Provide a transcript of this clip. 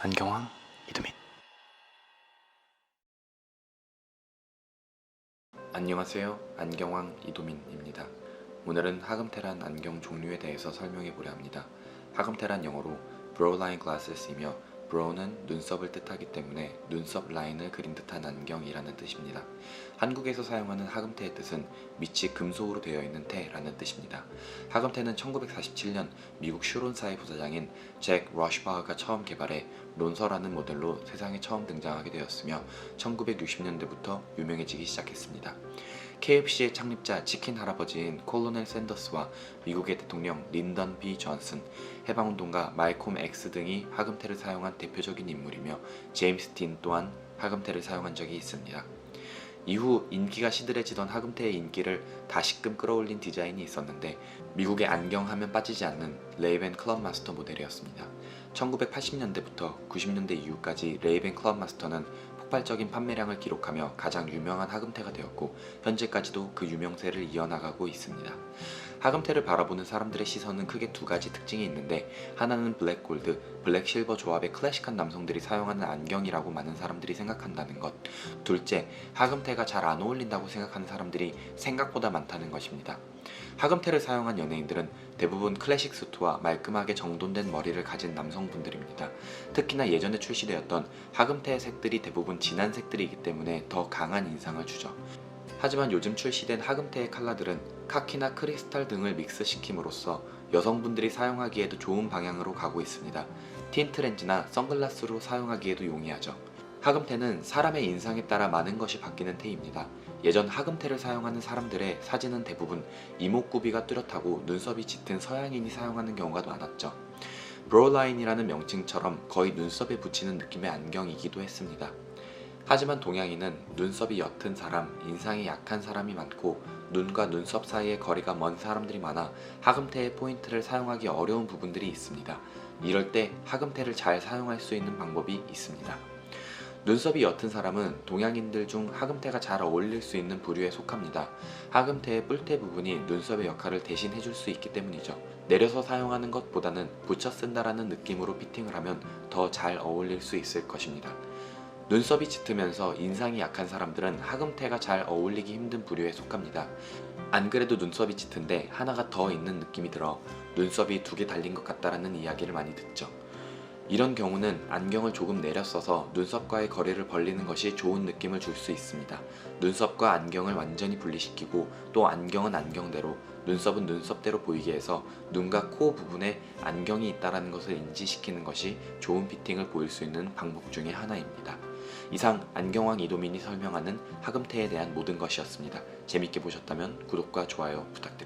안경왕 이두민. 안녕하세요. 안경왕 이도민입니다. 오늘은 하금테란 안경 종류에 대해서 설명해 보려 합니다. 하금테란 영어로 브로우라인 글라스이며 브로우는 눈썹을 뜻하기 때문에 눈썹 라인을 그린 듯한 안경이라는 뜻입니다 한국에서 사용하는 하금테의 뜻은 밑이 금속으로 되어 있는 테라는 뜻입니다 하금테는 1947년 미국 슈론사의 부사장인 잭 러시바흐가 처음 개발해 론서라는 모델로 세상에 처음 등장하게 되었으며 1960년대부터 유명해지기 시작했습니다. KFC의 창립자 치킨 할아버지인 콜로넬 샌더스와 미국의 대통령 린던 B 존슨, 해방운동가 말콤 X 등이 하금테를 사용한 대표적인 인물이며 제임스 딘 또한 하금테를 사용한 적이 있습니다. 이후 인기가 시들해지던 하금테의 인기를 다시금 끌어올린 디자인이 있었는데 미국의 안경 하면 빠지지 않는 레이벤 클럽 마스터 모델이었습니다. 1980년대부터 90년대 이후까지 레이벤 클럽 마스터는 폭발적인 판매량을 기록하며 가장 유명한 하금테가 되었고 현재까지도 그 유명세를 이어나가고 있습니다. 하금테를 바라보는 사람들의 시선은 크게 두 가지 특징이 있는데 하나는 블랙 골드, 블랙 실버 조합의 클래식한 남성들이 사용하는 안경이라고 많은 사람들이 생각한다는 것. 둘째, 하금테가 잘 안 어울린다고 생각하는 사람들이 생각보다 많다는 것입니다. 하금테를 사용한 연예인들은 대부분 클래식 수트와 말끔하게 정돈된 머리를 가진 남성분들입니다. 특히나 예전에 출시되었던 하금테의 색들이 대부분 진한 색들이기 때문에 더 강한 인상을 주죠. 하지만 요즘 출시된 하금테의 컬러들은 카키나 크리스탈 등을 믹스시킴으로써 여성분들이 사용하기에도 좋은 방향으로 가고 있습니다. 틴트 렌즈나 선글라스로 사용하기에도 용이하죠. 하금테는 사람의 인상에 따라 많은 것이 바뀌는 테입니다. 예전 하금테를 사용하는 사람들의 사진은 대부분 이목구비가 뚜렷하고 눈썹이 짙은 서양인이 사용하는 경우가 많았죠. 브로라인이라는 명칭처럼 거의 눈썹에 붙이는 느낌의 안경이기도 했습니다. 하지만 동양인은 눈썹이 옅은 사람, 인상이 약한 사람이 많고 눈과 눈썹 사이의 거리가 먼 사람들이 많아 하금테의 포인트를 사용하기 어려운 부분들이 있습니다. 이럴 때 하금테를 잘 사용할 수 있는 방법이 있습니다. 눈썹이 옅은 사람은 동양인들 중 하금테가 잘 어울릴 수 있는 부류에 속합니다. 하금테의 뿔테 부분이 눈썹의 역할을 대신 해 줄 수 있기 때문이죠. 내려서 사용하는 것보다는 붙여 쓴다라는 느낌으로 피팅을 하면 더 잘 어울릴 수 있을 것입니다. 눈썹이 짙으면서 인상이 약한 사람들은 하금테가 잘 어울리기 힘든 부류에 속합니다. 안 그래도 눈썹이 짙은데 하나가 더 있는 느낌이 들어 눈썹이 두 개 달린 것 같다라는 이야기를 많이 듣죠. 이런 경우는 안경을 조금 내려 써서 눈썹과의 거리를 벌리는 것이 좋은 느낌을 줄 수 있습니다. 눈썹과 안경을 완전히 분리시키고 또 안경은 안경대로 눈썹은 눈썹대로 보이게 해서 눈과 코 부분에 안경이 있다는 것을 인지시키는 것이 좋은 피팅을 보일 수 있는 방법 중의 하나입니다. 이상 안경왕 이도민이 설명하는 하금테에 대한 모든 것이었습니다. 재밌게 보셨다면 구독과 좋아요 부탁드려요.